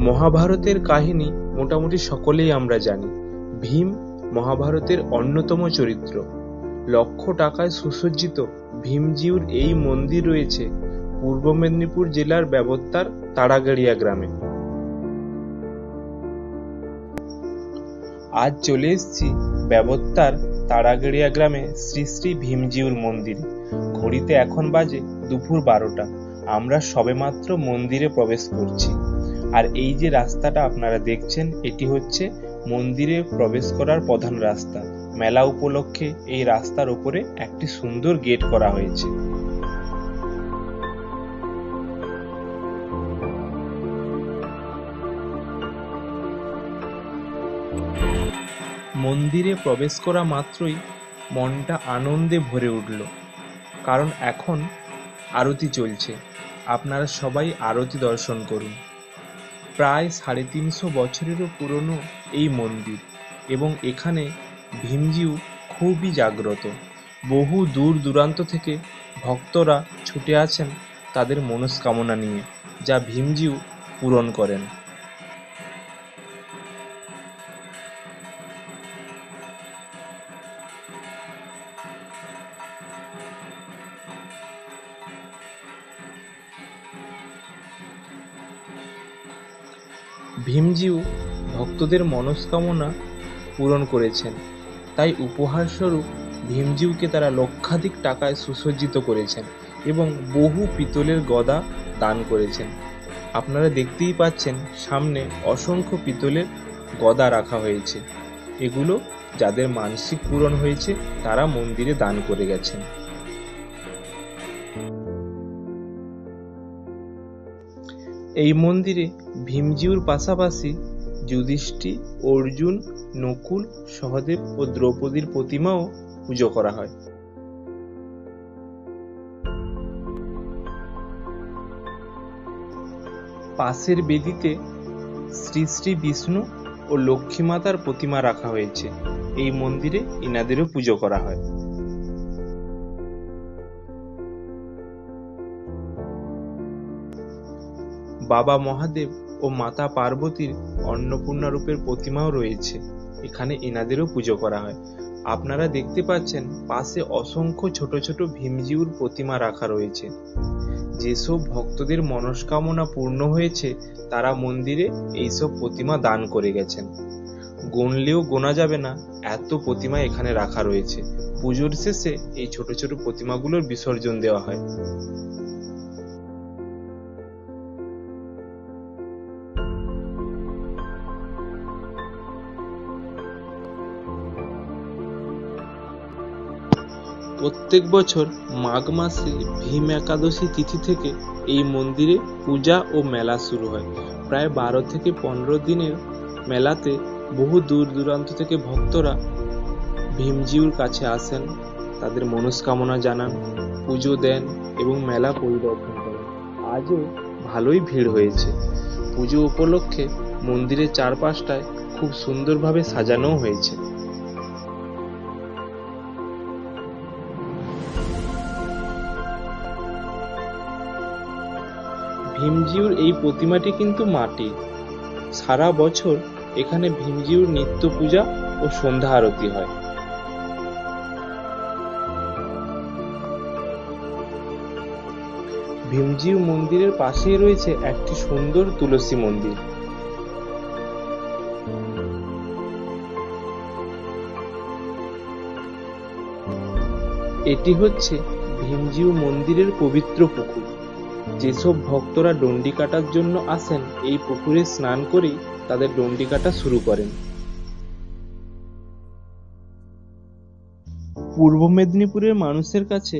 মহাভারতের কাহিনী মোটামুটি সকলেই আমরা জানি। ভীম মহাভারতের অন্যতম চরিত্র। লক্ষ টাকায় সুসজ্জিত ভীমজিউর এই মন্দির রয়েছে পূর্ব মেদিনীপুর জেলার ব্যবত্যার তাড়াগাড়িয়া গ্রামে। আজ চলে এসেছি ব্যবত্যার তাড়াগাড়িয়া গ্রামে শ্রী শ্রী ভীমজিউর মন্দিরে। ঘড়িতে এখন বাজে দুপুর বারোটা। আমরা সবেমাত্র মন্দিরে প্রবেশ করছি। আর এই যে রাস্তাটা আপনারা দেখছেন, এটি হচ্ছে মন্দিরে প্রবেশ করার প্রধান রাস্তা। মেলা উপলক্ষে এই রাস্তার উপরে একটি সুন্দর গেট করা হয়েছে। মন্দিরে প্রবেশ করা মাত্রই মনটা আনন্দে ভরে উঠল, কারণ এখন আরতি চলছে। আপনারা সবাই আরতি দর্শন করুন। প্রায় সাড়ে তিনশো বছরেরও পুরনো এই মন্দির এবং এখানে ভীমজিউ খুবই জাগ্রত। বহু দূর দূরান্ত থেকে ভক্তরা ছুটে আছেন তাদের মনস্কামনা নিয়ে, যা ভীমজিউ পূরণ করেন। ভীমজিউ ভক্তদের মনস্কামনা পূরণ করেছেন। তাই উপহারস্বরূপ ভীমজিউকে তারা লক্ষাধিক টাকায় সুসজ্জিত করেছেন এবং বহু পিতলের গদা দান করেছেন। আপনারা দেখতেই পাচ্ছেন, সামনে অসংখ্য পিতলের গদা রাখা হয়েছে। এগুলো যাদের মানসিক পূরণ হয়েছে, তারা মন্দিরে দান করে গেছেন। এই মন্দিরে ভীমজিউর পাশাপাশি যুধিষ্ঠি অর্জুন, নকুল, সহদেব ও দ্রৌপদীর প্রতিমাও পুজো করা হয়। পাশের বেদিতে শ্রী শ্রী বিষ্ণু ও লক্ষ্মী মাতার প্রতিমা রাখা হয়েছে। এই মন্দিরে ইনাদেরও পুজো করা হয়। বাবা মহাদেব ও মাতা পার্বতীর অন্নপূর্ণা রূপের প্রতিমাও রয়েছে। এখানে এনাদেরও পুজো করা হয়। আপনারা দেখতে পাচ্ছেন, পাশে অসংখ্য ছোট ছোট ভীমজিউর প্রতিমা রাখা রয়েছে। যেসব ভক্তদের মনস্কামনা পূর্ণ হয়েছে, তারা মন্দিরে এইসব প্রতিমা দান করে গেছেন। গণলেও গোনা যাবে না, এত প্রতিমা এখানে রাখা রয়েছে। পুজোর শেষে এই ছোট ছোট প্রতিমাগুলোর বিসর্জন দেওয়া হয়। প্রত্যেক বছর মাঘ মাসে ভীম একাদশী তিথি থেকে এই মন্দিরে পূজা ও মেলা শুরু হয়। প্রায় বারো থেকে পনেরো দিনের মেলাতে বহু দূর দূরান্ত থেকে ভক্তরা ভীমজিউর কাছে আসেন, তাদের মনস্কামনা জানান, পুজো দেন এবং মেলা পরিদর্শন করেন। আজও ভালোই ভিড় হয়েছে। পুজো উপলক্ষে মন্দিরের চারপাশটায় খুব সুন্দরভাবে সাজানোও হয়েছে। ভীমজিউর এই প্রতিমাটি কিন্তু মাটির সারা বছর এখানে ভীমজিউর নিত্য পূজা ও সন্ধ্যা আরতি হয়। ভীমজিউ মন্দিরের পাশেই রয়েছে একটি সুন্দর তুলসী মন্দির। এটি হচ্ছে ভীমজিউ মন্দিরের পবিত্র পুকুর। যেসব ভক্তরা ডন্ডি কাটার জন্য আসেন, এই পুকুরে স্নান করেই তাদের ডন্ডি কাটা শুরু করেন। পূর্ব মেদিনীপুরের মানুষের কাছে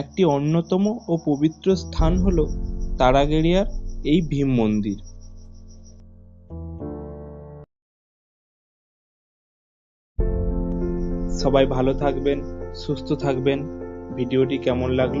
একটি অন্যতম ও পবিত্র স্থান হল তারাগেড়িয়ার এই ভীম মন্দির। সবাই ভালো থাকবেন, সুস্থ থাকবেন। ভিডিওটি কেমন লাগল?